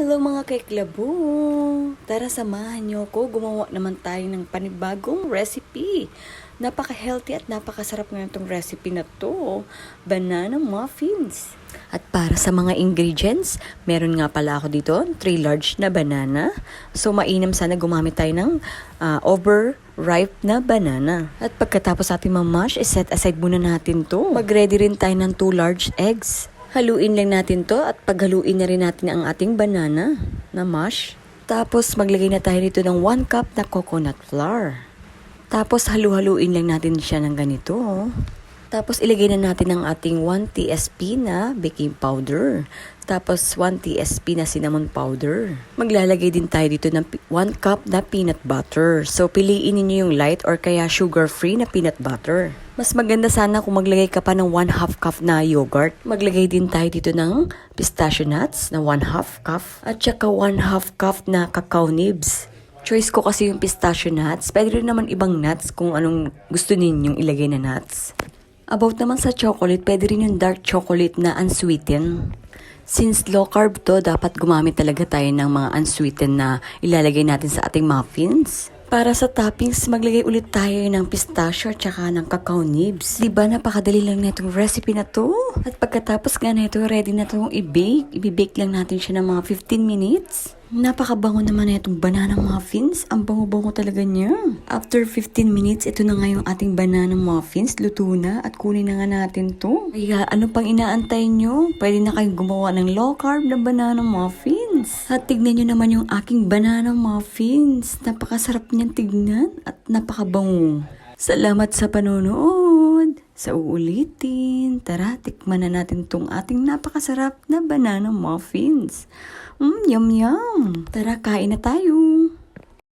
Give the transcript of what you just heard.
Hello mga kaiklabo! Tara samahan niyo ako. Gumawa naman tayo ng panibagong recipe. Napaka-healthy at napakasarap ngayon itong recipe na to. Banana muffins. At para sa mga ingredients, meron nga pala ako dito, 3 large na banana. So mainam sana gumamit tayo ng ah, overripe na banana. At pagkatapos ating mamash, iset aside muna natin to. Mag-ready rin tayo ng 2 large eggs. Haluin lang natin to at paghaluin na rin natin ang ating banana na mash. Tapos maglagay na tayo dito ng 1 cup na coconut flour. Tapos halu-haluin lang natin siya ng ganito. oh. Tapos ilagay na natin ang ating 1 TSP na baking powder. Tapos 1 TSP na cinnamon powder. Maglalagay din tayo dito ng 1 cup na peanut butter. So piliin niyo yung light or kaya sugar-free na peanut butter. Mas maganda sana kung maglagay ka pa ng 1 half cup na yogurt. Maglagay din tayo dito ng pistachio nuts na 1 half cup. At saka 1 half cup na cacao nibs. Choice ko kasi yung pistachio nuts. Pwede rin naman ibang nuts kung anong gusto ninyong ilagay na nuts. About naman sa chocolate, pwede rin yung dark chocolate na unsweetened. Since low carb to, dapat gumamit talaga tayo ng mga unsweetened na ilalagay natin sa ating muffins. Para sa toppings, maglagay ulit tayo ng pistachio at saka ng cacao nibs. Diba napakadali lang na itong recipe na to? At pagkatapos nga na ito, ready na itong i-bake. I-bake lang natin siya ng mga 15 minutes. Napakabango naman na itong banana muffins. Ang bango-bango talaga niya. After 15 minutes, ito na nga yung ating banana muffins. Luto na at kunin na nga natin to. Kaya ano pang inaantay nyo? Pwede na kayong gumawa ng low carb na banana muffins. At tignan nyo naman yung aking banana muffins. Napakasarap niyan tignan at napakabango. Salamat sa panonood. Sa uulitin, tara, tikman na natin tong ating napakasarap na banana muffins. Mmm, yum yum. Tara, kain na tayo.